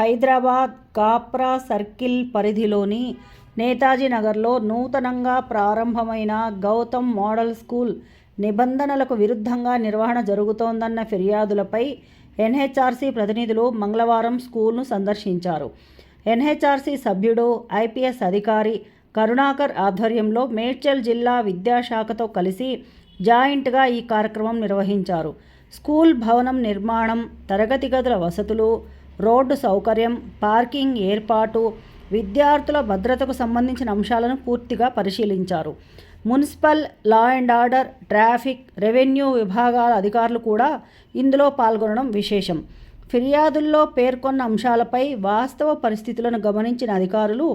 Hyderabad Kapra circle పరిధిలోని నేతాజీ నగర్లో నూతనంగా ప్రారంభమైన గౌతమ్ మోడల్ స్కూల్ నిబంధనలకు విరుద్ధంగా నిర్వహణ జరుగుతోందన్న ఫిర్యాదులపై ఎన్హెచ్ఆర్సీ ప్రతినిధులు మంగళవారం స్కూల్ను సందర్శించారు. ఎన్హెచ్ఆర్సీ సభ్యుడు ఐపీఎస్ అధికారి కరుణాకర్ ఆధ్వర్యంలో మేడ్చల్ జిల్లా విద్యాశాఖతో కలిసి జాయింట్గా ఈ కార్యక్రమం నిర్వహించారు. స్కూల్ భవనం నిర్మాణం తరగతి గదుల వసతులు రోడ్డు సౌకర్యం పార్కింగ్ ఏర్పాటు విద్యార్థుల భద్రతకు సంబంధించిన అంశాలను పూర్తిగా పరిశీలించారు. Municipal law and order traffic revenue విభాగాల అధికారులు కూడా ఇందులో పాల్గొనడం విశేషం. ఫిర్యాదుల్లో పేర్కొన్న అంశాలపై వాస్తవ పరిస్థితులను గమనించిన అధికారులు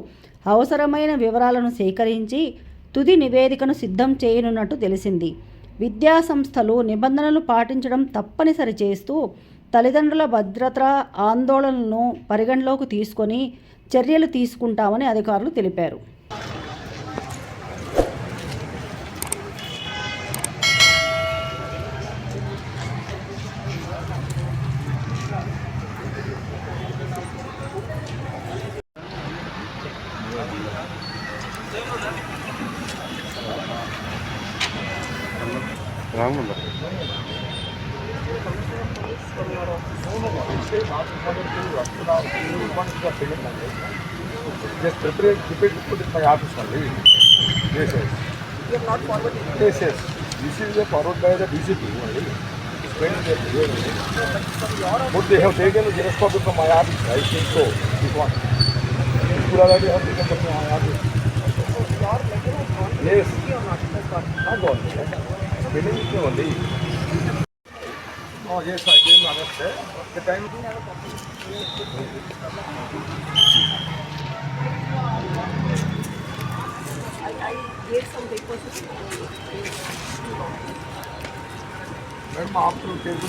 అవసరమైన వివరాలను సేకరించి తుది నివేదికను సిద్ధం చేయనున్నట్టు తెలిసింది. విద్యాసంస్థలు నిబంధనలు పాటించడం తప్పనిసరి చేస్తూ తల్లిదండ్రుల భద్రతా ఆందోళనలను పరిగణలోకి తీసుకొని చర్యలు తీసుకుంటామని అధికారులు తెలిపారు. రాముందా Just prepare, prepare to put it in my office only. Yes, yes. You have not forwarded. Yes, yes. This is the forward by the DCP only. But they have taken the Xerox from my office, I think so. This one. They have taken from my office. Yes. Not? It gone. Spelling it only. और ये cycle मानस है उसके time madam आप Telugu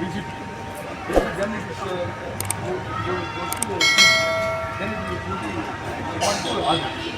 BJP then it is uh, you, you go to then you go to one to others.